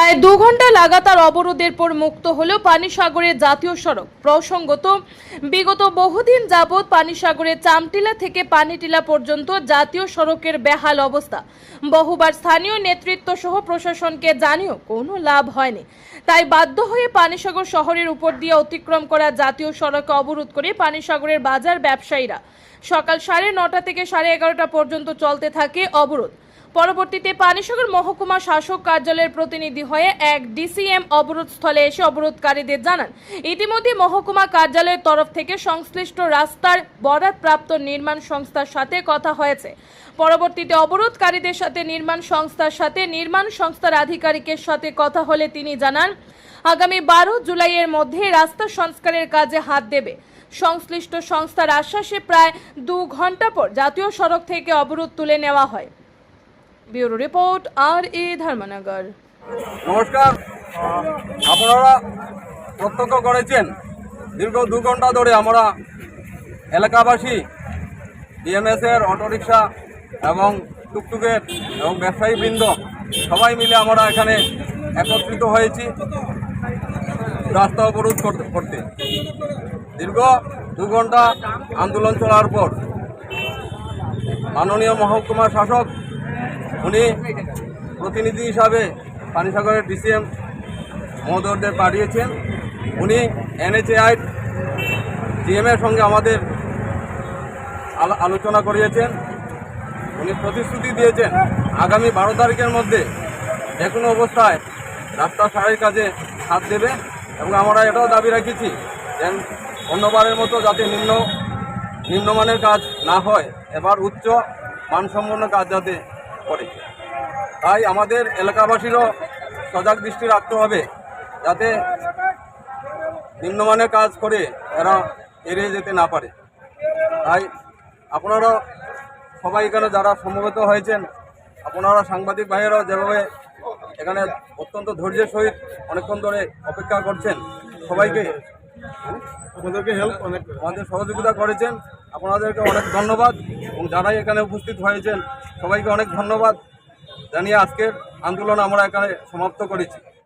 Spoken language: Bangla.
প্রায় দু ঘণ্টা লাগাতার অবরোধের পর মুক্ত হলো পানিসাগরের জাতীয় সড়ক। প্রসঙ্গত, বিগত বহুদিন যাবৎ পানিসাগরের চামটিলা থেকে পানিটিলা পর্যন্ত জাতীয় সড়কের বেহাল অবস্থা। বহুবার স্থানীয় নেতৃত্ব সহ প্রশাসনকে জানিয়েও কোনো লাভ হয়নি। তাই বাধ্য হয়ে পানিসাগর শহরের উপর দিয়ে অতিক্রম করা জাতীয় সড়কে অবরোধ করে পানিসাগরের বাজার ব্যবসায়ীরা সকাল সাড়ে নটা থেকে সাড়ে এগারোটা পর্যন্ত চলতে থাকে অবরোধ। পরবর্তীতে পানিসাগর মহকুমা শাসক কার্যালয়ের প্রতিনিধি হয়ে এক ডিসিএম অবরোধ স্থলে এসে অবরোধকারীদের জানান। ইতিমধ্যে মহকুমা কার্যালয়ের তরফ থেকে সংশ্লিষ্ট রাস্তার বরাদপ্রাপ্ত নির্মাণ সংস্থার সাথে কথা হয়েছে। পরবর্তীতে অবরোধকারীদের সাথে নির্মাণ সংস্থার সাথে নির্মাণ সংস্থার আধিকারিকের সাথে কথা হলে তিনি জানান, আগামী বারো জুলাইয়ের মধ্যে রাস্তা সংস্কারের কাজে হাত দেবে। সংশ্লিষ্ট সংস্থার আশ্বাসে প্রায় দু ঘণ্টা পর জাতীয় সড়ক থেকে অবরোধ তুলে নেওয়া হয়। ব্যুরো রিপোর্ট আর এ ধর্মনগর। নমস্কার। আপনারা প্রত্যক্ষ করেছেন, দীর্ঘ দু ঘণ্টা ধরে আমরা এলাকাবাসী ডিএমএস এর, অটোরিকশা এবং টুকটুকের এবং ব্যবসায়ী বৃন্দ সবাই মিলে আমরা এখানে একত্রিত হয়েছি রাস্তা অবরোধ করতে- করতে। দীর্ঘ দু ঘণ্টা আন্দোলন চলার পর মাননীয় মহকুমা শাসক উনি প্রতিনিধি হিসাবে পানিসাগরের ডিসিএম মহোদয়দের পাঠিয়েছেন। উনি এনএচএআই ডিএমের সঙ্গে আমাদের আলো- আলোচনা করিয়েছেন। উনি প্রতিশ্রুতি দিয়েছেন, আগামী বারো তারিখের মধ্যে যে কোনো অবস্থায় রাস্তা সারের কাজে হাত দেবে এবং আমরা এটাও দাবি রাখেছি অন্যবারের মতো যাতে নিম্ন নিম্নমানের কাজ না হয়, এবার উচ্চ মানসম্পন্ন কাজ যাতে করে তাই আমাদের এলাকাবাসীরও সজাগ দৃষ্টি রাখতে হবে যাতে নিম্নমানের কাজ করে এরা এড়িয়ে যেতে না পারে। তাই আপনারা সবাই এখানে যারা সমবেত হয়েছেন আপনারা সাংবাদিক ভাইয়েরাও যেভাবে এখানে অত্যন্ত ধৈর্যের সহিত অনেকক্ষণ ধরে অপেক্ষা করছেন সবাইকে আমাদেরকে হেল্প অনেক আমাদের সহযোগিতা করেছেন। আপনাদেরকে অনেক ধন্যবাদ এবং যারাই এখানে উপস্থিত হয়েছেন সবাইকে অনেক ধন্যবাদ জানিয়ে আজকের আন্দোলন আমরা এখানে সমাপ্ত করেছি।